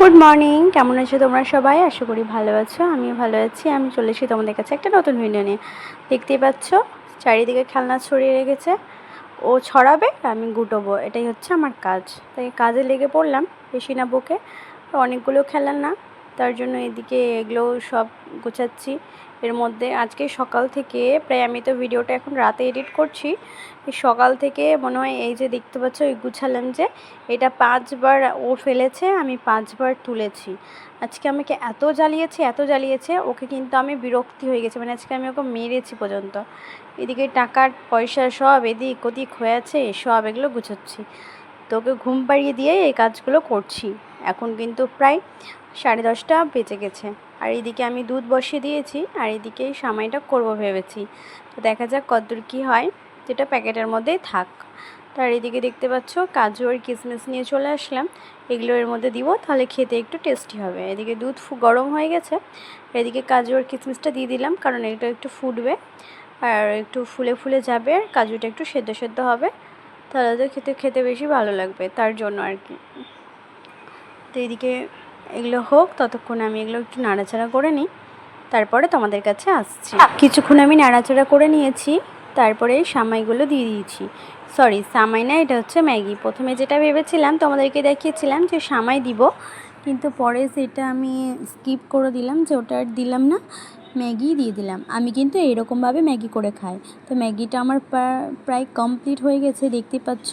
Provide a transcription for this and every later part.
Good morning কেমন আছো তোমরা সবাই? আশা করি ভালো আছো। আমিও ভালো আছি। আমি চলে এসেছি তোমাদের কাছে একটা নতুন ভিডিও নিয়ে। দেখতেই পাচ্ছ, চারিদিকে খেলনা ছড়িয়ে রেখেছে। ও ছড়াবে, আমি গুটোবো। এটাই হচ্ছে আমার কাজ। তাই কাজে লেগে পড়লাম, বেশি না বুকে। অনেকগুলো খেলনা তার জন্য এদিকে এগুলো সব গোছাচ্ছি। এর মধ্যে আজকে সকাল থেকে প্রায় আমি তো ভিডিওটা এখন রাতে এডিট করছি। সকাল থেকে মনে হয় এই যে দেখতে পাচ্ছ ওই গুছালাম যে এটা পাঁচবার ও ফেলেছে, আমি পাঁচবার তুলেছি। আজকে আমাকে এত জ্বালিয়েছে এত জ্বালিয়েছে, ওকে কিন্তু আমি বিরক্তি হয়ে গেছি। মানে আজকে আমি ওকে মেরেছি পর্যন্ত। এদিকে টাকার পয়সা সব এদিক ওদিক হয়ে আছে, সব এগুলো গুছোচ্ছি। তো ওকে ঘুম পাড়িয়ে দিয়ে এই কাজগুলো করছি। এখন কিন্তু প্রায় সাড়ে দশটা বেঁচে গেছে। আর এদিকে আমি দুধ বসিয়ে দিয়েছি, আর এদিকে এই সামাইটা করব ভেবেছি। তো দেখা যাক কতদূর কী হয়, যেটা প্যাকেটের মধ্যেই থাক। তার এদিকে দেখতে পাচ্ছ, কাজু আর কিশমিশ নিয়ে চলে আসলাম। এগুলো এর মধ্যে দিব, তাহলে খেতে একটু টেস্টি হবে। এদিকে দুধ ফু- গরম হয়ে গেছে, এদিকে কাজু আর কিশমিশটা দিয়ে দিলাম, কারণ এটা একটু ফুটবে। আর একটু ফুলে ফুলে যাবে, আর কাজুটা একটু সেদ্ধ সেদ্ধ হবে। তাহলে তো খেতে খেতে বেশি ভালো লাগবে, তার জন্য আর কি। তো এদিকে এগুলো হোক ততক্ষণ আমি এগুলো একটু নাড়াচাড়া করে নিই। তারপরে তোমাদের কাছে আসছি। কিছুক্ষণ আমি নাড়াচাড়া করে নিয়েছি তারপরে এই সামাইগুলো দিয়ে দিয়েছি। সরি সামাই না এটা হচ্ছে ম্যাগি। প্রথমে যেটা ভেবেছিলাম তোমাদেরকে দেখিয়েছিলাম যে সামাই দিব কিন্তু পরে সেটা আমি স্কিপ করে দিলাম যে ওটা দিলাম না ম্যাগি দিয়ে দিলাম। আমি কিন্তু এরকমভাবে ম্যাগি করে খাই। তো ম্যাগিটা আমার প্রায় কমপ্লিট হয়ে গেছে দেখতে পাচ্ছ?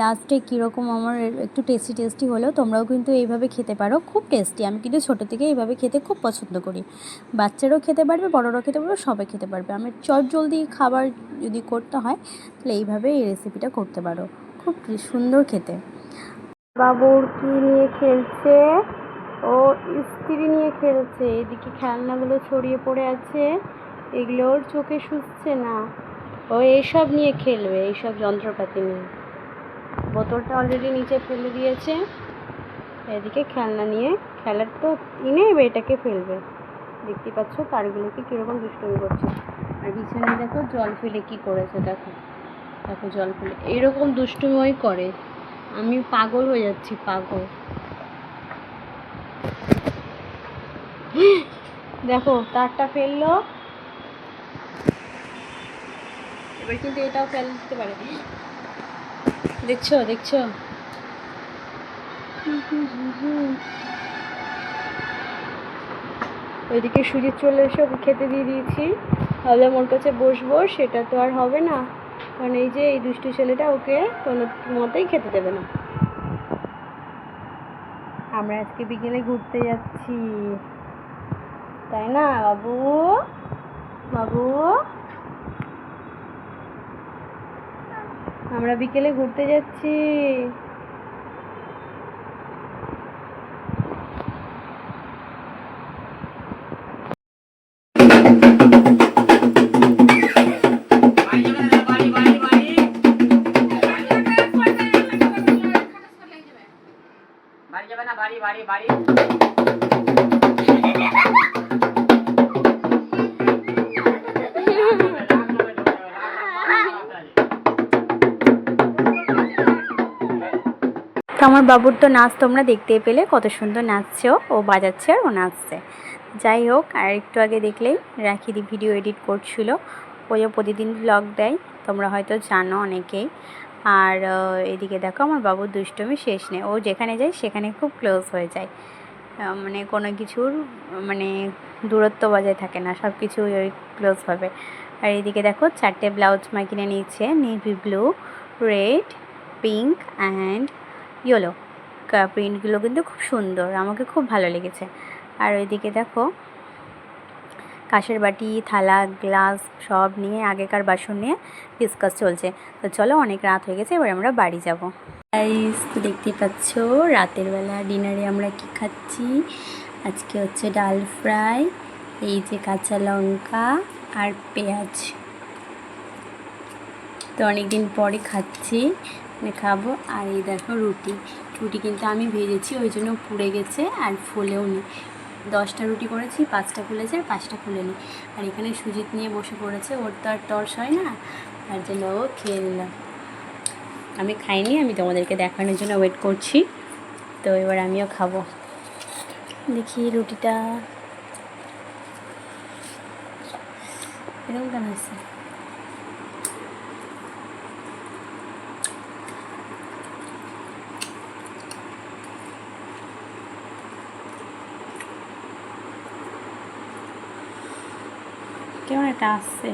লাস্টে কীরকম আমার একটু টেস্টি টেস্টি হলেও তোমরাও কিন্তু এইভাবে খেতে পারো। খুব টেস্টি আমি কিন্তু ছোটো থেকে এইভাবে খেতে খুব পছন্দ করি। বাচ্চারাও খেতে পারবে, বড়রাও খেতে পারবে, সবাই খেতে পারবে। আমি চট জলদি খাবার যদি করতে হয়, তাহলে এইভাবে এই রেসিপিটা করতে পারো। খুব সুন্দর খেতে। বাবুর কি নিয়ে খেলছে? ও স্ত্রী নিয়ে খেলছে। এদিকে খেলনাগুলো ছড়িয়ে পড়ে আছে। এগুলো ওর চোখে শুচ্ছে না। ও এইসব নিয়ে খেলবে, এইসব যন্ত্রপাতি নিয়ে। বোতলটা অলরেডি নিচে ফেলে দিয়েছে। এদিকে খেলনা নিয়ে, খেলার তো ইনে এটাকে ফেলবে। দেখতে পাচ্ছ তারগুলোকে কীরকম দুষ্টুমি করছে। আর বিছানায় দেখো জল ফেলে কি করেছে, দেখো। দেখো জল ফেলে এইরকম দুষ্টুমিই করে। আমি পাগল হয়ে যাচ্ছি, পাগল। দেখো, তারটা ফেলল। এবার কিন্তু এটাও ফেল দিতে পারে। দেখছ দেখছ? ওইদিকে সুজিত চলে এসে ওকে খেতে দিয়ে দিয়েছি। ভাবলাম ওর কাছে বসবো, সেটা তো আর হবে না। কারণ এই যে এই দুষ্টু ছেলেটা ওকে কোনো মতেই খেতে দেবে না। আমরা আজকে বিকেলে ঘুরতে যাচ্ছি। তাই না, বাবু? বাবু? আমরা বিকেলে ঘুরতে যাচ্ছি। বাড়ি যাবে না বাড়ি বাড়ি বাড়ি। তো আমার বাবুর তো নাচ তোমরা দেখতেই পেলে, কত সুন্দর নাচছে ও বাজাচ্ছে আর ও নাচছে। যাই হোক, আর একটু আগে দেখলেই রাখি দি ভিডিও এডিট করছিল ও প্রতিদিন ব্লগ দেয়, তোমরা হয়তো জানো অনেকেই। আর এদিকে দেখো আমার বাবুর দুষ্টমি শেষ নেই, ও যেখানে যায় সেখানে খুব ক্লোজ হয়ে যায়। মানে কোনো কিছুর মানে দূরত্ব বজায় থাকে না সব কিছু ওই ক্লোজ হবে আর এদিকে দেখো চারটে ব্লাউজ মা কিনে নিয়েছে navy blue red pink and yellow. প্রিন্টগুলো কিন্তু খুব সুন্দর, আমাকে খুব ভালো লেগেছে। আর ওইদিকে দেখো, কাঁসের বাটি, থালা, গ্লাস সব নিয়ে আগেকার বাসন নিয়ে ডিসকাস চলছে। তো চলো অনেক রাত হয়ে গেছে, এবার আমরা বাড়ি যাব। তো দেখতেই পাচ্ছ, রাতের বেলা ডিনারে আমরা কি খাচ্ছি? আজকে হচ্ছে ডাল ফ্রাই, এই যে কাঁচা লঙ্কা আর পেঁয়াজ। তো অনেক দিন পরে খাচ্ছি। খাব। আর এই দেখো রুটি। রুটি কিন্তু আমি ভেজেছি, ওই জন্য পুড়ে গেছে আর ফুলেও নি। দশটা রুটি করেছি, পাঁচটা ফুলেছে আর পাঁচটা ফুলেনি আর এখানে সুজিত নিয়ে বসে পড়েছে, ওর তো আর টর্চ হয় না। তার জন্য ও খেয়ে নিলাম আমি খাইনি, আমি তোমাদেরকে দেখানোর জন্য ওয়েট করছি। তো এবার আমিও খাব। দেখি রুটিটা। এরকম কেন আছে কেমন একটা আসছে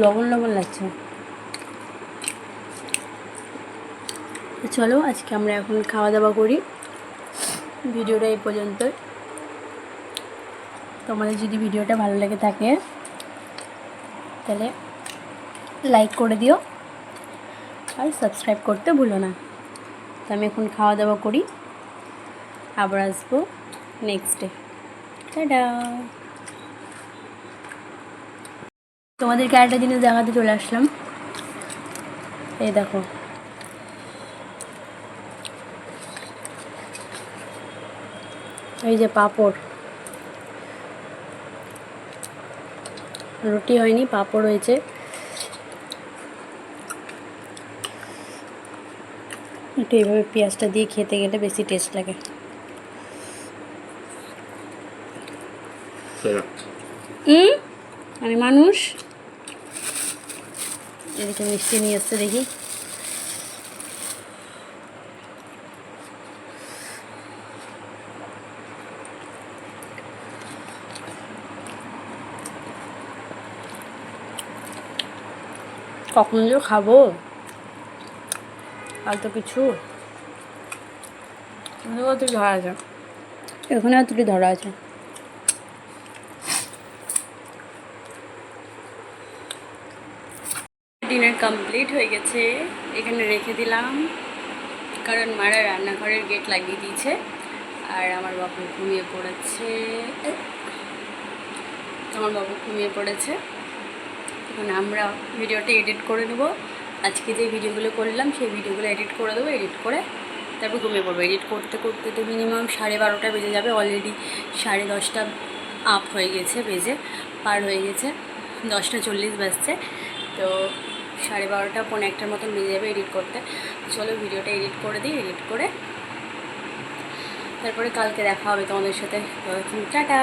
লবণ লবণ লাগছে। চলো, আজকে আমরা এখন খাওয়া দাওয়া করি। ভিডিওটা এই পর্যন্ত তোমাদের যদি ভিডিওটা ভালো লেগে থাকে, তাহলে লাইক করে দিও। আর সাবস্ক্রাইব করতে ভুলো না। তো আমি এখন খাওয়া দাওয়া করি। আবার আসব নেক্সট ডে টাটা। তোমাদেরকে আরেকটা জিনিস দেখাতে চলে আসলাম। এই দেখো। এই যে পাপড়। রুটি হয়নি, পাপড় হয়েছে। একটু এইভাবে পেঁয়াজটা দিয়ে খেতে গেলে বেশি টেস্ট লাগে। আমি মানুষ? এদিকে মিষ্টি নিয়ে এসছে দেখি। কখন যে খাব? আর তো কিছু ধরা আছে। এখানেও তুলি ধরা আছে। ডিনার কমপ্লিট হয়ে গেছে। এখানে রেখে দিলাম। কারণ মারা রান্নাঘরের গেট লাগিয়ে দিয়েছে। আর আমার বাবু ঘুমিয়ে পড়েছে। আমার বাবু ঘুমিয়ে পড়েছে। এখন আমরা ভিডিওটা এডিট করে নেব। আজকে যে ভিডিওগুলো করলাম, সেই ভিডিওগুলো এডিট করে দেবো এডিট করে তারপর ঘুমিয়ে পড়ব। এডিট করতে করতে তো মিনিমাম সাড়ে বারোটা বেজে যাবে অলরেডি সাড়ে দশটা আপ হয়ে গেছে, বেজে পার হয়ে গেছে, দশটা চল্লিশ বাজছে। তো সাড়ে বারোটা, পৌনে একটার মতন বেজে যাবে এডিট করতে। চলো ভিডিওটা এডিট করে দিই এডিট করে তারপরে কালকে দেখা হবে তোমাদের সাথে। টাটা!